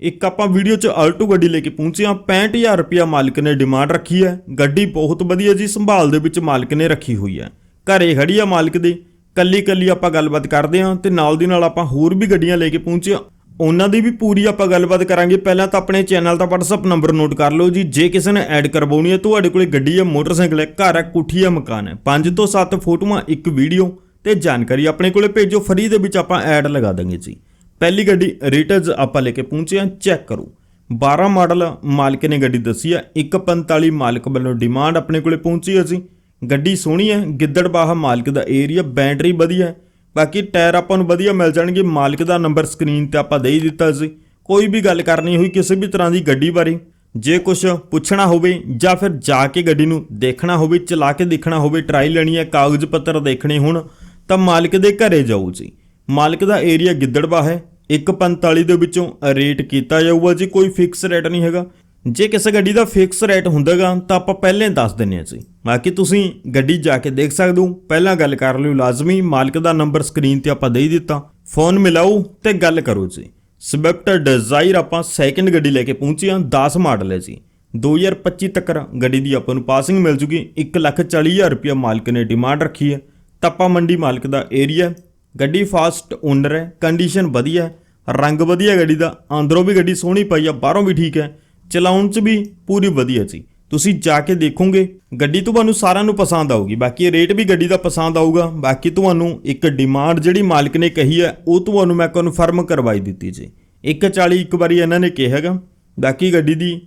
ਇੱਕ ਆਪਾਂ ਵੀਡੀਓ 'ਚ ਆਲਟੋ ਗੱਡੀ ਲੈ ਕੇ ਪਹੁੰਚੇ ਹਾਂ। 65000 ਰੁਪਇਆ ਮਾਲਕ ਨੇ ਡਿਮਾਂਡ ਰੱਖੀ ਹੈ। ਗੱਡੀ ਬਹੁਤ ਵਧੀਆ ਜੀ, ਸੰਭਾਲ ਦੇ ਵਿੱਚ ਮਾਲਕ ਨੇ ਰੱਖੀ ਹੋਈ ਹੈ। ਘਰੇ ਖੜੀ ਆ ਮਾਲਕ ਦੇ। ਕੱਲੀ ਕੱਲੀ ਆਪਾਂ ਗੱਲਬਾਤ ਕਰਦੇ ਹਾਂ ਤੇ ਨਾਲ ਦੀ ਨਾਲ ਆਪਾਂ ਹੋਰ ਵੀ ਗੱਡੀਆਂ ਲੈ ਕੇ ਪਹੁੰਚੇ ਹਾਂ। ਉਹਨਾਂ ਦੀ ਵੀ ਪੂਰੀ ਆਪਾਂ ਗੱਲਬਾਤ ਕਰਾਂਗੇ। ਪਹਿਲਾਂ ਤਾਂ ਆਪਣੇ ਚੈਨਲ ਦਾ WhatsApp ਨੰਬਰ ਨੋਟ ਕਰ ਲਓ ਜੀ। ਜੇ ਕਿਸੇ ਨੇ ਐਡ ਕਰਵਾਉਣੀ ਹੈ, ਤੁਹਾਡੇ ਕੋਲੇ ਗੱਡੀ ਹੈ, ਮੋਟਰਸਾਈਕਲ ਹੈ, ਘਰ ਹੈ, ਕੋਠੀ ਹੈ, ਮਕਾਨ ਹੈ। 5 ਤੋਂ 7 ਫੋਟੋਆਂ, ਇੱਕ ਵੀਡੀਓ ਤੇ ਜਾਣਕਾਰੀ ਆਪਣੇ ਕੋਲੇ ਭੇਜੋ। ਫਰੀ ਦੇ ਵਿੱਚ ਆਪਾਂ ਐਡ ਲਗਾ ਦਾਂਗੇ ਜੀ। ਪਹਿਲੀ ਗੱਡੀ ਰੀਟਰਸ ਆਪਾਂ ਲੈ ਕੇ ਪਹੁੰਚੇ ਹਾਂ, ਚੈੱਕ ਕਰੋ। 12 ਮਾਡਲ ਮਾਲਕ ਨੇ ਗੱਡੀ ਦੱਸੀ ਹੈ 145 ਮਾਲਕ ਵੱਲੋਂ ਡਿਮਾਂਡ ਆਪਣੇ ਕੋਲੇ ਪਹੁੰਚੀ ਅਸੀਂ ਗੱਡੀ ਸੋਹਣੀ ਹੈ, ਗਿੱਦੜਬਾਹਾ ਮਾਲਕ ਦਾ ਏਰੀਆ, ਬੈਟਰੀ ਵਧੀਆ ਬਾਕੀ ਟਾਇਰ ਆਪਾਂ ਨੂੰ ਵਧੀਆ ਮਿਲ ਜਾਣਗੇ, ਮਾਲਕ ਦਾ ਨੰਬਰ ਸਕਰੀਨ ਤੇ ਆਪਾਂ ਦੇ ਹੀ ਦਿੱਤਾ ਸੀ ਕੋਈ ਵੀ ਗੱਲ ਕਰਨੀ ਹੋਈ ਕਿਸੇ ਵੀ ਤਰ੍ਹਾਂ ਦੀ ਗੱਡੀ ਬਾਰੇ, ਜੇ ਕੁਝ ਪੁੱਛਣਾ ਹੋਵੇ ਜਾਂ ਫਿਰ ਜਾ ਕੇ ਗੱਡੀ ਨੂੰ ਦੇਖਣਾ ਹੋਵੇ, ਚਲਾ ਕੇ ਦੇਖਣਾ ਹੋਵੇ, ਟਰਾਈ ਲੈਣੀ ਹੈ, ਕਾਗਜ਼ ਪੱਤਰ ਦੇਖਣੇ ਹੋਣ, ਤਾਂ ਮਾਲਕ ਦੇ ਘਰੇ ਜਾਓ ਜੀ। ਮਾਲਕ ਦਾ ਏਰੀਆ ਗਿੱਦੜਬਾ ਹੈ। 145 ਦੇ ਵਿੱਚੋਂ ਰੇਟ ਕੀਤਾ ਜਾਊਗਾ ਜੀ, ਕੋਈ ਫਿਕਸ ਰੇਟ ਨਹੀਂ ਹੈਗਾ। ਜੇ ਕਿਸੇ ਗੱਡੀ ਦਾ ਫਿਕਸ ਰੇਟ ਹੁੰਦਾਗਾ, ਤਾਂ ਆਪਾਂ ਪਹਿਲਾਂ ਹੀ ਦੱਸ ਦਿੰਨੇ ਆ ਜੀ। ਬਾਕੀ ਤੁਸੀਂ ਗੱਡੀ ਜਾ ਕੇ ਦੇਖ ਸਕਦੇ ਹੋ। ਪਹਿਲਾਂ ਗੱਲ ਕਰ ਲਿਓ ਲਾਜ਼ਮੀ, ਮਾਲਕ ਦਾ ਨੰਬਰ ਸਕਰੀਨ ਤੇ ਆਪਾਂ ਦੇ ਦਿੱਤਾ। ਫੋਨ ਮਿਲਾਓ ਤੇ ਗੱਲ ਕਰੋ ਜੀ। ਸਵਿਫਟ ਡਿਜ਼ਾਇਰ ਆਪਾਂ ਸੈਕਿੰਡ ਗੱਡੀ ਲੈ ਕੇ ਪਹੁੰਚੇ ਹਾਂ 10 ਮਾਡਲ ਹੈ ਜੀ। 2025 ਤੱਕ ਗੱਡੀ ਦੀ ਆਪਾਂ ਨੂੰ ਪਾਸਿੰਗ ਮਿਲ ਜੂਗੀ। 140000 ਰੁਪਇਆ ਮਾਲਕ ਨੇ ਡਿਮਾਂਡ ਰੱਖੀ ਹੈ। ਤੱਪਾ ਮੰਡੀ ਮਾਲਕ ਦਾ ਏਰੀਆ ਗੱਡੀ ਫਾਸਟ ਓਨਰ ਹੈ ਕੰਡੀਸ਼ਨ ਵਧੀਆ ਰੰਗ ਵਧੀਆ ਗੱਡੀ ਦਾ, ਅੰਦਰੋਂ ਵੀ ਗੱਡੀ ਸੋਹਣੀ ਪਈ ਆ, ਬਾਹਰੋਂ ਵੀ ਠੀਕ ਹੈ, ਚਲਾਉਣ 'ਚ ਵੀ ਪੂਰੀ ਵਧੀਆ ਸੀ। ਤੁਸੀਂ ਜਾ ਕੇ ਦੇਖੋਗੇ, ਗੱਡੀ ਤੁਹਾਨੂੰ ਸਾਰਿਆਂ ਨੂੰ ਪਸੰਦ ਆਊਗੀ, ਬਾਕੀ ਰੇਟ ਵੀ ਗੱਡੀ ਦਾ ਪਸੰਦ ਆਊਗਾ, ਬਾਕੀ ਤੁਹਾਨੂੰ ਇੱਕ ਡਿਮਾਂਡ ਜਿਹੜੀ ਮਾਲਕ ਨੇ ਕਹੀ ਹੈ, ਉਹ ਤੁਹਾਨੂੰ ਮੈਂ ਕਨਫਰਮ ਕਰਵਾਈ ਦਿੱਤੀ ਜੀ। 140 ਇੱਕ ਵਾਰੀ ਇਹਨਾਂ ਨੇ ਕਿਹਾ ਹੈਗਾ, ਬਾਕੀ ਗੱਡੀ ਦੀ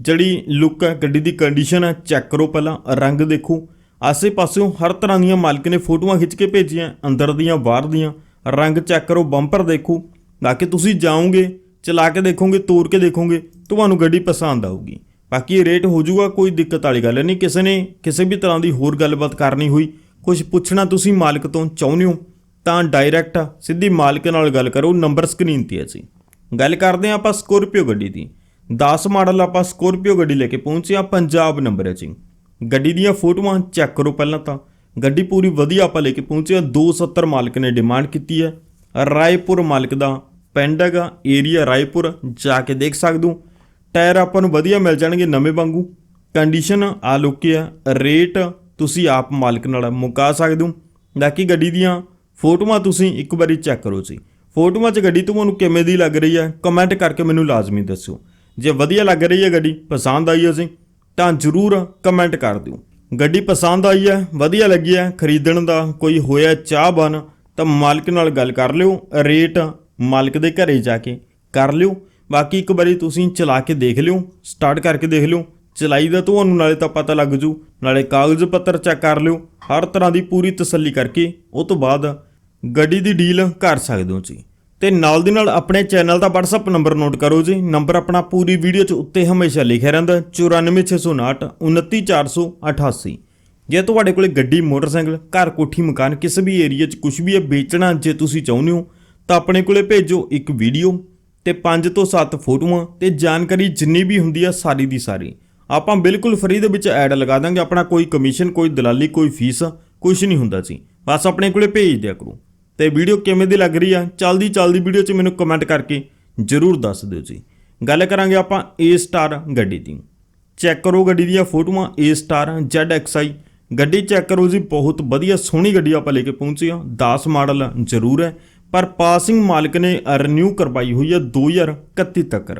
ਜਿਹੜੀ ਲੁੱਕ ਹੈ, ਗੱਡੀ ਦੀ ਕੰਡੀਸ਼ਨ ਹੈ ਚੈੱਕ ਕਰੋ ਪਹਿਲਾਂ, ਰੰਗ ਦੇਖੋ ਆਸੇ-ਪਾਸਿਓਂ ਹਰ ਤਰ੍ਹਾਂ ਦੀਆਂ ਮਾਲਕ ਨੇ ਫੋਟੋਆਂ ਖਿੱਚ ਕੇ ਭੇਜੀਆਂ, ਅੰਦਰ ਦੀਆਂ, ਬਾਹਰ ਦੀਆਂ। ਰੰਗ ਚੈੱਕ ਕਰੋ ਬੰਪਰ ਦੇਖੋ। ਬਾਕੀ ਤੁਸੀਂ ਜਾਓਗੇ, ਚਲਾ ਕੇ ਦੇਖੋਗੇ, ਤੋੜ ਕੇ ਦੇਖੋਗੇ, ਤੁਹਾਨੂੰ ਗੱਡੀ ਪਸੰਦ ਆਊਗੀ। ਬਾਕੀ ਰੇਟ ਹੋ ਜਾਊਗਾ, ਕੋਈ ਦਿੱਕਤ ਵਾਲੀ ਗੱਲ ਨਹੀਂ। ਕਿਸੇ ਨੇ ਕਿਸੇ ਵੀ ਤਰ੍ਹਾਂ ਦੀ ਹੋਰ ਗੱਲਬਾਤ ਕਰਨੀ ਹੋਈ ਕੁਝ ਪੁੱਛਣਾ ਤੁਸੀਂ ਮਾਲਕ ਤੋਂ ਚਾਹੁੰਦੇ ਹੋ, ਤਾਂ ਡਾਇਰੈਕਟ ਸਿੱਧੀ ਮਾਲਕ ਨਾਲ ਗੱਲ ਕਰੋ ਨੰਬਰ ਸਕਰੀਨ ਤੇ ਹੈ ਜੀ ਗੱਲ ਕਰਦੇ ਹਾਂ ਆਪਾਂ ਸਕੋਰਪੀਓ ਗੱਡੀ ਦੀ। 10 ਮਾਡਲ ਆਪਾਂ ਸਕੋਰਪੀਓ ਗੱਡੀ ਲੈ ਕੇ ਪਹੁੰਚੇ ਆ ਪੰਜਾਬ ਨੰਬਰ ਹੈ ਜੀ। ਗੱਡੀ ਦੀਆਂ ਫੋਟੋਆਂ ਚੈੱਕ ਕਰੋ ਪਹਿਲਾਂ ਤਾਂ। ਗੱਡੀ ਪੂਰੀ ਵਧੀਆ ਆਪਾਂ ਲੈ ਕੇ ਪਹੁੰਚੇ ਆ 270 ਮਾਲਕ ਨੇ ਡਿਮਾਂਡ ਕੀਤੀ ਹੈ। ਰਾਏਪੁਰ ਮਾਲਕ ਦਾ ਪਿੰਡ ਹੈਗਾ ਏਰੀਆ ਰਾਏਪੁਰ, ਜਾ ਕੇ ਦੇਖ ਸਕਦੇ ਹੋ। ਟਾਇਰ ਆਪਾਂ ਨੂੰ ਵਧੀਆ ਮਿਲ ਜਾਣਗੇ ਨਵੇਂ ਵਾਂਗੂ। ਕੰਡੀਸ਼ਨ ਆ ਲੋਕੇ ਆ ਰੇਟ ਤੁਸੀਂ ਆਪ ਮਾਲਕ ਨਾਲ ਮੁਕਾ ਸਕਦੇ ਹੋ। ਬਾਕੀ ਗੱਡੀ ਦੀਆਂ ਫੋਟੋਆਂ ਤੁਸੀਂ ਇੱਕ ਵਾਰੀ ਚੈੱਕ ਕਰੋ ਜੀ। ਫੋਟੋਆਂ 'ਚ ਗੱਡੀ ਤੁਹਾਨੂੰ ਕਿਵੇਂ ਦੀ ਲੱਗ ਰਹੀ ਹੈ ਕਮੈਂਟ ਕਰਕੇ ਮੈਨੂੰ ਲਾਜ਼ਮੀ ਦੱਸਿਓ। ਜੇ ਵਧੀਆ ਲੱਗ ਰਹੀ ਹੈ ਗੱਡੀ, ਪਸੰਦ ਆਈ ਹੈ ਜੀ। ਤਾਂ ਜਰੂਰ ਕਮੈਂਟ ਕਰ ਦਿਓ। ਗੱਡੀ ਪਸੰਦ ਆਈ ਹੈ, ਵਧੀਆ ਲੱਗੀ ਹੈ, ਖਰੀਦਣ ਦਾ ਕੋਈ ਹੋਇਆ ਚਾਹ ਚਾਹਵਾਨ ਤਾਂ ਮਾਲਕ ਨਾਲ ਗੱਲ ਕਰ ਲਿਓ, ਰੇਟ ਮਾਲਕ ਦੇ ਘਰੇ ਜਾ ਕੇ ਕਰ ਲਿਓ। ਬਾਕੀ ਇੱਕ ਵਾਰੀ ਤੁਸੀਂ ਚਲਾ ਕੇ ਦੇਖ ਲਿਓ ਸਟਾਰਟ ਕਰਕੇ ਦੇਖ ਲਿਓ, ਚਲਾਈ ਦਾ ਤੁਹਾਨੂੰ ਨਾਲੇ ਤਾਂ ਪਤਾ ਲੱਗ ਜੂ, ਨਾਲੇ ਕਾਗਜ਼ ਪੱਤਰ ਚੈੱਕ ਕਰ ਲਿਓ, ਹਰ ਤਰ੍ਹਾਂ ਦੀ ਪੂਰੀ ਤਸੱਲੀ ਕਰਕੇ ਉਹ ਤੋਂ ਬਾਅਦ ਗੱਡੀ ਦੀ ਡੀਲ ਕਰ ਸਕਦੇ ਹੋ ਜੀ ਤੇ ਨਾਲ ਦੀ ਨਾਲ ਆਪਣੇ ਚੈਨਲ ਦਾ WhatsApp ਨੰਬਰ ਨੋਟ ਕਰੋ ਜੀ। ਨੰਬਰ ਆਪਣਾ ਪੂਰੀ ਵੀਡੀਓ 'ਚ ਉੱਤੇ ਹਮੇਸ਼ਾ ਲਿਖਿਆ ਰਹਿੰਦਾ 94659 29488 ਜੇ ਤੁਹਾਡੇ ਕੋਲੇ ਗੱਡੀ, ਮੋਟਰਸਾਈਕਲ, ਘਰ, ਕੋਠੀ, ਮਕਾਨ, ਕਿਸੇ ਵੀ ਏਰੀਆ 'ਚ ਕੁਝ ਵੀ ਹੈ, ਵੇਚਣਾ ਜੇ ਤੁਸੀਂ ਚਾਹੁੰਦੇ ਹੋ, ਤਾਂ ਆਪਣੇ ਕੋਲੇ ਭੇਜੋ ਇੱਕ ਵੀਡੀਓ ਤੇ 5 ਤੋਂ 7 ਫੋਟੋਆਂ ਤੇ ਜਾਣਕਾਰੀ ਜਿੰਨੀ ਵੀ ਹੁੰਦੀ ਆ ਸਾਰੀ ਦੀ ਸਾਰੀ। ਆਪਾਂ ਬਿਲਕੁਲ ਫ੍ਰੀ ਦੇ ਵਿੱਚ ਐਡ ਲਗਾ ਦਾਂਗੇ, ਆਪਣਾ ਕੋਈ ਕਮਿਸ਼ਨ ਕੋਈ ਦਲਾਲੀ, ਕੋਈ ਫੀਸ ਕੁਝ ਨਹੀਂ ਹੁੰਦਾ ਸੀ ਬਸ ਆਪਣੇ ਕੋਲੇ ਭੇਜ ਦਿਆ ਕਰੋ। ਤੇ ਵੀਡੀਓ ਕਿਵੇਂ ਦੀ ਲੱਗ ਰਹੀ ਆ, ਚਲਦੀ ਚਲਦੀ ਵੀਡੀਓ 'ਚ ਮੈਨੂੰ ਕਮੈਂਟ ਕਰਕੇ ਜਰੂਰ ਦੱਸ ਦਿਓ ਜੀ। ਗੱਲ ਕਰਾਂਗੇ ਆਪਾਂ A ਸਟਾਰ ਗੱਡੀ ਦੀ। ਚੈੱਕ ਕਰੋ ਗੱਡੀ ਦੀਆਂ ਫੋਟੋਆਂ, A ਸਟਾਰ ZXi ਗੱਡੀ ਚੈੱਕ ਕਰੋ ਜੀ, ਬਹੁਤ ਵਧੀਆ ਸੋਹਣੀ ਗੱਡੀ ਆਪਾਂ ਲੈ ਕੇ ਪਹੁੰਚੇ ਆ 10 ਮਾਡਲ ਜ਼ਰੂਰ ਹੈ, ਪਰ ਪਾਸਿੰਗ ਮਾਲਕ ਨੇ ਰੀਨਿਊ ਕਰਵਾਈ ਹੋਈ ਹੈ 2031 ਤੱਕ।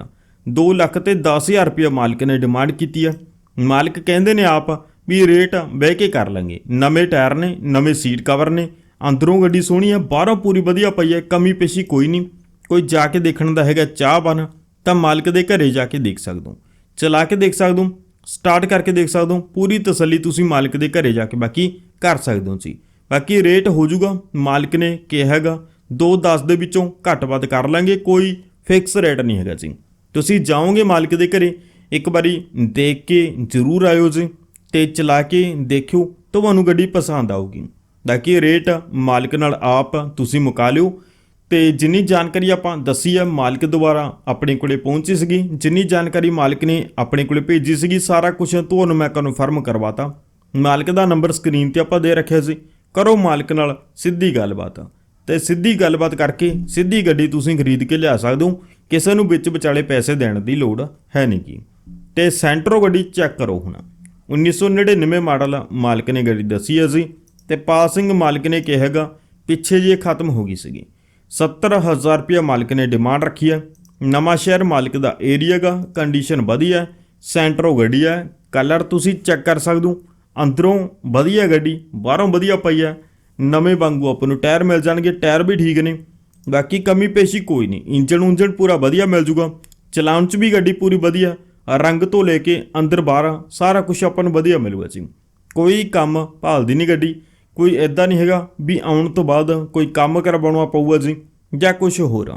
2 ਲੱਖ ਤੇ 10000 ਰੁਪਏ ਮਾਲਕ ਨੇ ਡਿਮਾਂਡ ਕੀਤੀ ਹੈ। ਮਾਲਕ ਕਹਿੰਦੇ ਨੇ ਆਪ ਵੀ ਰੇਟ ਬਹਿ ਕੇ ਕਰ ਲਾਂਗੇ। ਨਵੇਂ ਟਾਇਰ ਨੇ, ਨਵੇਂ ਸੀਟ ਕਵਰ ਨੇ ਅੰਦਰੋਂ ਗੱਡੀ ਸੋਹਣੀ ਹੈ ਬਾਹਰੋਂ ਪੂਰੀ ਵਧੀਆ ਪਈ ਹੈ ਕਮੀ ਪੇਸ਼ੀ ਕੋਈ ਨਹੀਂ। ਕੋਈ ਜਾ ਕੇ ਦੇਖਣ ਦਾ ਹੈਗਾ ਚਾਹ ਬਨ ਤਾਂ ਮਾਲਕ ਦੇ ਘਰੇ ਜਾ ਕੇ ਦੇਖ ਸਕਦੇ। ਹੋ ਚਲਾ ਕੇ ਦੇਖ ਸਕਦੇ ਹੋ ਸਟਾਰਟ ਕਰਕੇ ਦੇਖ ਸਕਦੇ ਹੋ ਪੂਰੀ ਤਸੱਲੀ ਤੁਸੀਂ ਮਾਲਕ ਦੇ ਘਰੇ ਜਾ ਕੇ ਬਾਕੀ ਕਰ ਸਕਦੇ ਹੋ ਜੀ। ਬਾਕੀ ਰੇਟ ਹੋ ਜਾਊਗਾ, ਮਾਲਕ ਨੇ ਕਿਹਾ ਹੈਗਾ 2-10 ਦੇ ਵਿੱਚੋਂ ਘੱਟ ਵੱਧ ਕਰ ਲਾਂਗੇ, ਕੋਈ ਫਿਕਸ ਰੇਟ ਨਹੀਂ ਹੈਗਾ ਜੀ। ਤੁਸੀਂ ਜਾਓਗੇ ਮਾਲਕ ਦੇ ਘਰੇ, ਇੱਕ ਵਾਰੀ ਦੇਖ ਕੇ ਜ਼ਰੂਰ ਆਇਓ ਜੀ, ਤੇ ਚਲਾ ਕੇ ਦੇਖਿਓ, ਤੁਹਾਨੂੰ ਗੱਡੀ ਪਸੰਦ ਆਊਗੀ। ਦਾ ਬਾਕੀ ਰੇਟ ਮਾਲਕ ਨਾਲ ਆਪ ਤੁਸੀਂ ਮੁਕਾ ਲਿਓ? ਤੇ ਜਿੰਨੀ ਜਾਣਕਾਰੀ ਆਪਾਂ ਦੱਸੀ ਹੈ ਮਾਲਕ ਦੁਆਰਾ ਆਪਣੇ ਕੋਲੇ ਪਹੁੰਚੀ ਸੀਗੀ, ਜਿੰਨੀ ਜਾਣਕਾਰੀ ਮਾਲਕ ਨੇ ਆਪਣੇ ਕੋਲੇ ਭੇਜੀ ਸੀਗੀ, ਸਾਰਾ ਕੁਝ ਤੁਹਾਨੂੰ ਮੈਂ ਕਨਫਰਮ ਕਰਵਾਤਾ। ਮਾਲਕ ਦਾ ਨੰਬਰ ਸਕਰੀਨ ਤੇ ਆਪਾਂ ਦੇ ਰੱਖਿਆ ਸੀ। ਕਰੋ ਮਾਲਕ ਨਾਲ ਸਿੱਧੀ ਗੱਲਬਾਤ। ਤੇ ਸਿੱਧੀ ਗੱਲਬਾਤ ਕਰਕੇ ਸਿੱਧੀ ਗੱਡੀ ਤੁਸੀਂ ਖਰੀਦ ਕੇ ਲਿਆ ਸਕਦੇ ਹੋ। ਕਿਸੇ ਨੂੰ ਵਿੱਚ ਵਿਚਾਲੇ ਪੈਸੇ ਦੇਣ ਦੀ ਲੋੜ ਹੈ ਨਹੀਂ ਕੀ ਤੇ ਸੈਂਟਰੋ ਗੱਡੀ ਚੈੱਕ ਕਰੋ ਹੁਣ। 1999 ਮਾਡਲ ਮਾਲਕ ਨੇ ਗੱਡੀ ਦੱਸੀ ਹੈ ਜੀ। ਤੇ ਪਾਸਿੰਗ ਮਾਲਕ ਨੇ ਕਿਹਾਗਾ ਪਿੱਛੇ ਜੀ ਇਹ ਖਤਮ ਹੋ ਗਈ ਸੀਗੀ। 70000 ਰੁਪਇਆ ਮਾਲਕ ਨੇ ਡਿਮਾਂਡ ਰੱਖੀ ਹੈ। ਨਵਾਂ ਸ਼ਹਿਰ ਮਾਲਕ ਦਾ ਏਰੀਆ ਗਾ ਕੰਡੀਸ਼ਨ ਵਧੀਆ ਹੈ, ਸੈਂਟਰੋ ਗੱਡੀ ਹੈ। ਕਲਰ ਤੁਸੀਂ ਚੈੱਕ ਕਰ ਸਕਦੇ ਹੋ। ਅੰਦਰੋਂ ਵਧੀਆ ਗੱਡੀ ਬਾਹਰੋਂ ਵਧੀਆ ਪਈ ਹੈ। ਨਵੇਂ ਵਾਂਗੂ ਆਪਾਂ ਨੂੰ ਟਾਇਰ ਮਿਲ ਜਾਣਗੇ ਟਾਇਰ ਵੀ ਠੀਕ ਨੇ। ਬਾਕੀ ਕਮੀ ਪੇਸ਼ੀ ਕੋਈ ਨਹੀਂ। ਇੰਜਨ ਉਂਜਨ ਪੂਰਾ ਵਧੀਆ ਮਿਲ ਜੂਗਾ। ਚਲਾਉਣ 'ਚ ਵੀ ਗੱਡੀ ਪੂਰੀ ਵਧੀਆ। ਰੰਗ ਤੋਂ ਲੈ ਕੇ ਅੰਦਰ ਬਾਹਰ ਸਾਰਾ ਕੁਝ ਆਪਾਂ ਨੂੰ ਵਧੀਆ ਮਿਲੂਗਾ ਜੀ। ਕੋਈ ਕੰਮ ਭਾਲਦੀ ਨਹੀਂ ਗੱਡੀ। ਕੋਈ ਐਦਾਂ ਨਹੀਂ ਹੈਗਾ ਵੀ ਆਉਣ ਤੋਂ ਬਾਅਦ ਕੋਈ ਕੰਮ ਕਰਵਾਉਣਾ ਪਊਗਾ ਜੀ ਜਾਂ ਕੁਝ ਹੋਰ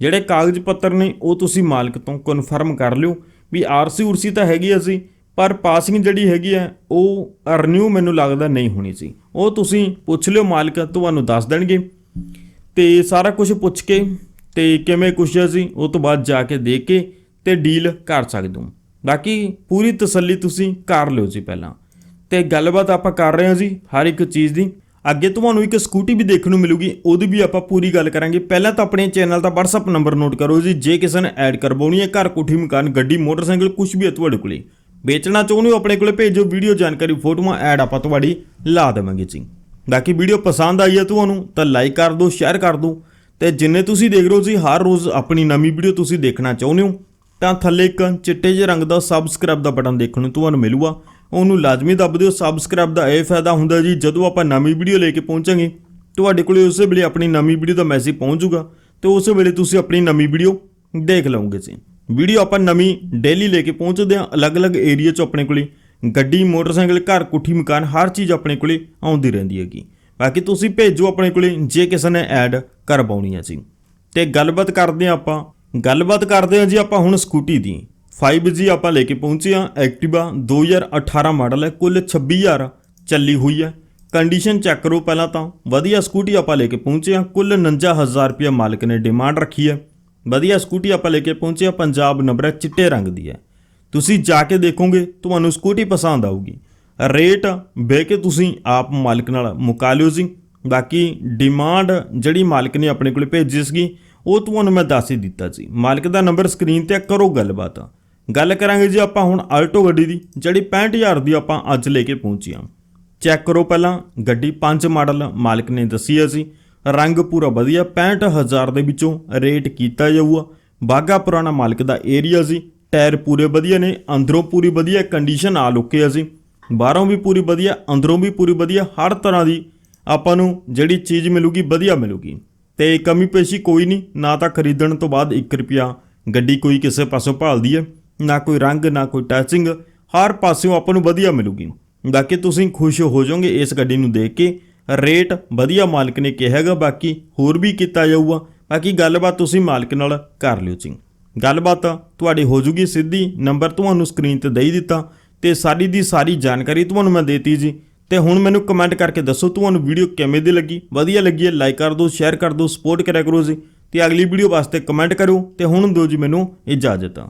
ਜਿਹੜੇ ਕਾਗਜ਼ ਪੱਤਰ ਨੇ, ਉਹ ਤੁਸੀਂ ਮਾਲਕ ਤੋਂ ਕਨਫਰਮ ਕਰ ਲਿਓ ਵੀ ਆਰਸੀ ਉਰਸੀ ਤਾਂ ਹੈਗੀ ਆ ਜੀ, ਪਰ ਪਾਸਿੰਗ ਜਿਹੜੀ ਹੈਗੀ ਆ, ਉਹ ਰਿਨਿਊ ਮੈਨੂੰ ਲੱਗਦਾ ਨਹੀਂ ਹੋਣੀ ਸੀ ਉਹ ਤੁਸੀਂ ਪੁੱਛ ਲਿਓ ਮਾਲਕ, ਤੁਹਾਨੂੰ ਦੱਸ ਦੇਣਗੇ। ਤੇ ਸਾਰਾ ਕੁਝ ਪੁੱਛ ਕੇ ਤੇ ਕਿਵੇਂ ਕੁਛ ਹੈ ਸੀ ਉਹ ਤੋਂ ਬਾਅਦ ਜਾ ਕੇ ਦੇਖ ਕੇ ਤੇ ਡੀਲ ਕਰ ਸਕਦੇ ਹੋ। ਬਾਕੀ ਪੂਰੀ ਤਸੱਲੀ ਤੁਸੀਂ ਕਰ ਲਿਓ ਜੀ ਪਹਿਲਾਂ। ਤੇ ਗੱਲਬਾਤ ਆਪਾਂ ਕਰ ਰਹੇ ਹਾਂ ਜੀ, ਹਰ ਇੱਕ ਚੀਜ਼ ਦੀ। ਅੱਗੇ ਤੁਹਾਨੂੰ ਇੱਕ ਸਕੂਟੀ ਵੀ ਦੇਖਣ ਨੂੰ ਮਿਲੂਗੀ, ਉਹਦੀ ਵੀ ਆਪਾਂ ਪੂਰੀ ਗੱਲ ਕਰਾਂਗੇ। ਪਹਿਲਾਂ ਤਾਂ ਆਪਣੇ ਚੈਨਲ ਦਾ WhatsApp ਨੰਬਰ ਨੋਟ ਕਰੋ ਜੀ, ਜੇ ਕਿਸੇ ਨੇ ਐਡ ਕਰਵਾਉਣੀ ਹੈ ਘਰ ਕੋਠੀ, ਮਕਾਨ, ਗੱਡੀ, ਮੋਟਰਸਾਈਕਲ ਕੁਝ ਵੀ ਹੈ ਤੁਹਾਡੇ ਕੋਲੇ। ਵੇਚਣਾ ਚਾਹੁੰਦੇ ਹੋ, ਆਪਣੇ ਕੋਲੇ ਭੇਜੋ ਵੀਡੀਓ ਜਾਣਕਾਰੀ, ਫੋਟੋਆਂ ਐਡ ਆਪਾਂ ਤੁਹਾਡੀ ਲਾ ਦੇਵਾਂਗੇ ਜੀ। ਬਾਕੀ ਵੀਡੀਓ ਪਸੰਦ ਆਈ ਹੈ ਤੁਹਾਨੂੰ, ਤਾਂ ਲਾਈਕ ਕਰ ਦਿਓ ਸ਼ੇਅਰ ਕਰ ਦਿਓ। ਤੇ ਜਿੰਨੇ ਤੁਸੀਂ ਦੇਖ ਰਹੇ ਹੋ ਜੀ, ਹਰ ਰੋਜ਼ ਆਪਣੀ ਨਵੀਂ ਵੀਡੀਓ ਤੁਸੀਂ ਦੇਖਣਾ ਚਾਹੁੰਦੇ ਹੋ, ਤਾਂ ਥੱਲੇ ਇੱਕ ਚਿੱਟੇ ਜਿਹੇ ਰੰਗ ਦਾ ਸਬਸਕ੍ਰਾਈਬ ਦਾ ਬਟਨ ਦੇਖਣ ਨੂੰ ਤੁਹਾਨੂੰ ਮਿਲੂਗਾ। ਉਹਨੂੰ ਲਾਜ਼ਮੀ ਦੱਬ ਦਿਓ। ਸਬਸਕ੍ਰਾਈਬ ਦਾ ਇਹ ਫਾਇਦਾ ਹੁੰਦਾ ਜੀ, ਜਦੋਂ ਆਪਾਂ ਨਵੀਂ ਵੀਡੀਓ ਲੈ ਕੇ ਪਹੁੰਚਾਂਗੇ, ਤੁਹਾਡੇ ਕੋਲੇ ਉਸੇ ਵੇਲੇ ਆਪਣੀ ਨਵੀਂ ਵੀਡੀਓ ਦਾ ਮੈਸੇਜ ਪਹੁੰਚ ਜਾਊਗਾ ਤੇ ਉਸੇ ਵੇਲੇ ਤੁਸੀਂ ਆਪਣੀ ਨਵੀਂ ਵੀਡੀਓ ਦੇਖ ਲਓਗੇ ਜੀ। ਵੀਡੀਓ ਆਪਾਂ ਨਵੀਂ ਡੇਲੀ ਲੈ ਕੇ ਪਹੁੰਚਦੇ ਹਾਂ, ਅਲੱਗ-ਅਲੱਗ ਏਰੀਆ 'ਚ ਆਪਣੇ ਕੋਲੇ। ਗੱਡੀ, ਮੋਟਰਸਾਈਕਲ, ਘਰ, ਕੁੱਠੀ, ਮਕਾਨ, ਹਰ ਚੀਜ਼ ਆਪਣੇ ਕੋਲੇ ਆਉਂਦੀ ਰਹਿੰਦੀ ਹੈਗੀ। ਬਾਕੀ ਤੁਸੀਂ ਭੇਜੋ ਆਪਣੇ ਕੋਲੇ ਜੇ ਕਿਸੇ ਨੇ ਐਡ ਕਰਵਾਉਣੀ ਹੈ ਜੀ। ਤੇ ਗੱਲਬਾਤ ਕਰਦੇ ਹਾਂ ਆਪਾਂ। ਗੱਲਬਾਤ ਕਰਦੇ ਹਾਂ ਜੀ ਆਪਾਂ ਹੁਣ ਸਕੂਟੀ ਦੀ। 5G ਆਪਾਂ ਲੈ ਕੇ ਪਹੁੰਚੇ ਹਾਂ। ਐਕਟਿਵਾ 2018 ਮਾਡਲ ਹੈ। ਕੁੱਲ 26000 ਚੱਲੀ ਹੋਈ ਹੈ। ਕੰਡੀਸ਼ਨ ਚੈੱਕ ਕਰੋ ਪਹਿਲਾਂ ਤਾਂ। ਵਧੀਆ ਸਕੂਟੀ ਆਪਾਂ ਲੈ ਕੇ ਪਹੁੰਚੇ ਹਾਂ। ਕੁੱਲ 49000 ਰੁਪਏ ਮਾਲਕ ਨੇ ਡਿਮਾਂਡ ਰੱਖੀ ਹੈ। ਵਧੀਆ ਸਕੂਟੀ ਆਪਾਂ ਲੈ ਕੇ ਪਹੁੰਚੇ ਹਾਂ। ਪੰਜਾਬ ਨੰਬਰ ਹੈ ਚਿੱਟੇ ਰੰਗ ਦੀ ਹੈ। ਤੁਸੀਂ ਜਾ ਕੇ ਦੇਖੋਗੇ ਤੁਹਾਨੂੰ ਸਕੂਟੀ ਪਸੰਦ ਆਊਗੀ। ਰੇਟ ਬਹਿ ਕੇ ਤੁਸੀਂ ਆਪ ਮਾਲਕ ਨਾਲ ਮੁਕਾ ਲਿਓ ਜੀ। ਬਾਕੀ ਡਿਮਾਂਡ ਜਿਹੜੀ ਮਾਲਕ ਨੇ ਆਪਣੇ ਕੋਲ ਭੇਜੀ ਸੀਗੀ ਉਹ ਤੁਹਾਨੂੰ ਮੈਂ ਦੱਸ ਹੀ ਦਿੱਤਾ ਜੀ। ਮਾਲਕ ਦਾ ਨੰਬਰ ਸਕਰੀਨ ਤੇ ਆ, ਕਰੋ ਗੱਲਬਾਤ। ਗੱਲ ਕਰਾਂਗੇ ਜੀ ਆਪਾਂ ਹੁਣ ਆਲਟੋ ਗੱਡੀ ਦੀ, ਜਿਹੜੀ 65000 ਦੀ ਆਪਾਂ ਅੱਜ ਲੈ ਕੇ ਪਹੁੰਚੇ ਹਾਂ। ਚੈੱਕ ਕਰੋ ਪਹਿਲਾਂ, ਗੱਡੀ 5 ਮਾਡਲ ਮਾਲਕ ਨੇ ਦੱਸੀ ਹੈ ਜੀ। ਰੰਗ ਪੂਰਾ ਵਧੀਆ 65000 ਦੇ ਵਿੱਚੋਂ ਰੇਟ ਕੀਤਾ ਜਾਊਗਾ। ਬਾਗਾ ਪੁਰਾਣਾ ਮਾਲਕ ਦਾ ਏਰੀਆ ਸੀ ਟਾਇਰ ਪੂਰੇ ਵਧੀਆ ਨੇ, ਅੰਦਰੋਂ ਪੂਰੀ ਵਧੀਆ ਕੰਡੀਸ਼ਨ ਆ ਲੁੱਕੇ ਅਸੀਂ ਬਾਹਰੋਂ ਵੀ ਪੂਰੀ ਵਧੀਆ, ਅੰਦਰੋਂ ਵੀ ਪੂਰੀ ਵਧੀਆ, ਹਰ ਤਰ੍ਹਾਂ ਦੀ ਆਪਾਂ ਨੂੰ ਜਿਹੜੀ ਚੀਜ਼ ਮਿਲੂਗੀ, ਵਧੀਆ ਮਿਲੂਗੀ। ਤੇ ਕਮੀ ਪੇਸ਼ੀ ਕੋਈ ਨਹੀਂ, ਨਾ ਤਾਂ ਖਰੀਦਣ ਤੋਂ ਬਾਅਦ 1 ਰੁਪਿਆ ਗੱਡੀ ਕੋਈ ਕਿਸੇ ਪਾਸੋਂ ਭਾਲਦੀ ਹੈ। ਨਾ ਕੋਈ ਰੰਗ, ਨਾ ਕੋਈ ਟੈਚਿੰਗ ਹਰ ਪਾਸਿਓਂ ਆਪਾਂ ਨੂੰ ਵਧੀਆ ਮਿਲੂਗੀ। ਬਾਕੀ ਤੁਸੀਂ ਖੁਸ਼ ਹੋ ਜਾਓਗੇ ਇਸ ਗੱਡੀ ਨੂੰ ਦੇਖ ਕੇ। ਰੇਟ ਵਧੀਆ ਮਾਲਕ ਨੇ ਕਿਹਾ ਹੈਗਾ, ਬਾਕੀ ਹੋਰ ਵੀ ਕੀਤਾ ਜਾਊਗਾ। ਬਾਕੀ ਗੱਲਬਾਤ ਤੁਸੀਂ ਮਾਲਕ ਨਾਲ ਕਰ ਲਿਓ ਜੀ। ਗੱਲਬਾਤ ਤੁਹਾਡੀ ਹੋ ਜੂਗੀ ਸਿੱਧੀ, ਨੰਬਰ ਤੁਹਾਨੂੰ ਸਕਰੀਨ ਤੇ ਦੇ ਦਿੱਤਾ ਤੇ ਸਾਰੀ ਦੀ ਸਾਰੀ ਜਾਣਕਾਰੀ ਤੁਹਾਨੂੰ ਮੈਂ ਦੇਤੀ ਜੀ। ਤੇ ਹੁਣ ਮੈਨੂੰ ਕਮੈਂਟ ਕਰਕੇ ਦੱਸੋ ਤੁਹਾਨੂੰ ਵੀਡੀਓ ਕਿਵੇਂ ਦੀ ਲੱਗੀ। ਵਧੀਆ ਲੱਗੀ ਹੈ ਲਾਈਕ ਕਰ ਦਿਓ ਸ਼ੇਅਰ ਕਰ ਦਿਓ ਸਪੋਰਟ ਕਰਿਆ ਕਰੋ ਜੀ। ਤੇ ਅਗਲੀ ਵੀਡੀਓ ਵਾਸਤੇ ਕਮੈਂਟ ਕਰੋ ਤੇ ਹੁਣ ਦਿਓ ਜੀ ਮੈਨੂੰ ਇਜਾਜ਼ਤ।